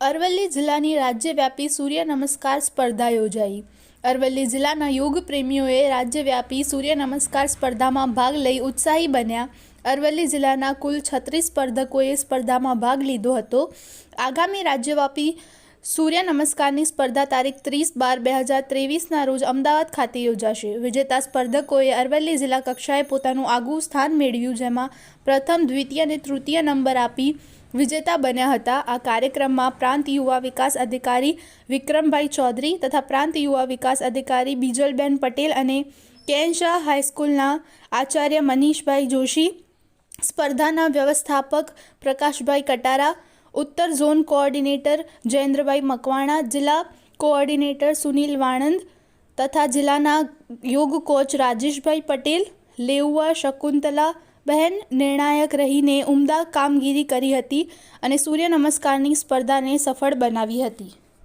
અરવલ્લી જિલ્લાની રાજ્યવ્યાપી સૂર્ય નમસ્કાર સ્પર્ધા યોજાઈ. અરવલ્લી જિલ્લાના યોગ પ્રેમીઓએ રાજ્યવ્યાપી સૂર્ય નમસ્કાર સ્પર્ધામાં ભાગ લઈ ઉત્સાહી બન્યા. અરવલ્લી જિલ્લાના કુલ છત્રીસ સ્પર્ધકોએ સ્પર્ધામાં ભાગ લીધો હતો. આગામી રાજ્યવ્યાપી સૂર્ય નમસ્કારની સ્પર્ધા તારીખ ત્રીસ બાર બે હજાર ત્રેવીસના રોજ અમદાવાદ ખાતે યોજાશે. વિજેતા સ્પર્ધકોએ અરવલ્લી જિલ્લા કક્ષાએ પોતાનું આગવું સ્થાન મેળવ્યું, જેમાં પ્રથમ, દ્વિતીય અને તૃતીય નંબર આપી વિજેતા બન્યા હતા. આ કાર્યક્રમમાં પ્રાંત યુવા વિકાસ અધિકારી વિક્રમભાઈ ચૌધરી તથા પ્રાંત યુવા વિકાસ અધિકારી બીજલબેન પટેલ અને કેનશાહ હાઈસ્કૂલના આચાર્ય મનીષભાઈ જોશી, સ્પર્ધાના વ્યવસ્થાપક પ્રકાશભાઈ કટારા ઉત્તર ઝોન કોઓર્ડિનેટર જયેન્દ્રભાઈ મકવાણા, જિલ્લા કોઓર્ડિનેટર સુનિલ વાણંદ તથા જિલ્લાના યોગ કોચ રાજેશભાઈ પટેલ, લેઉવા શકુંતલા બહેન નિર્ણાયક રહીને ઉમદા કામગીરી કરી હતી અને સૂર્ય નમસ્કારની સ્પર્ધાને સફળ બનાવી હતી.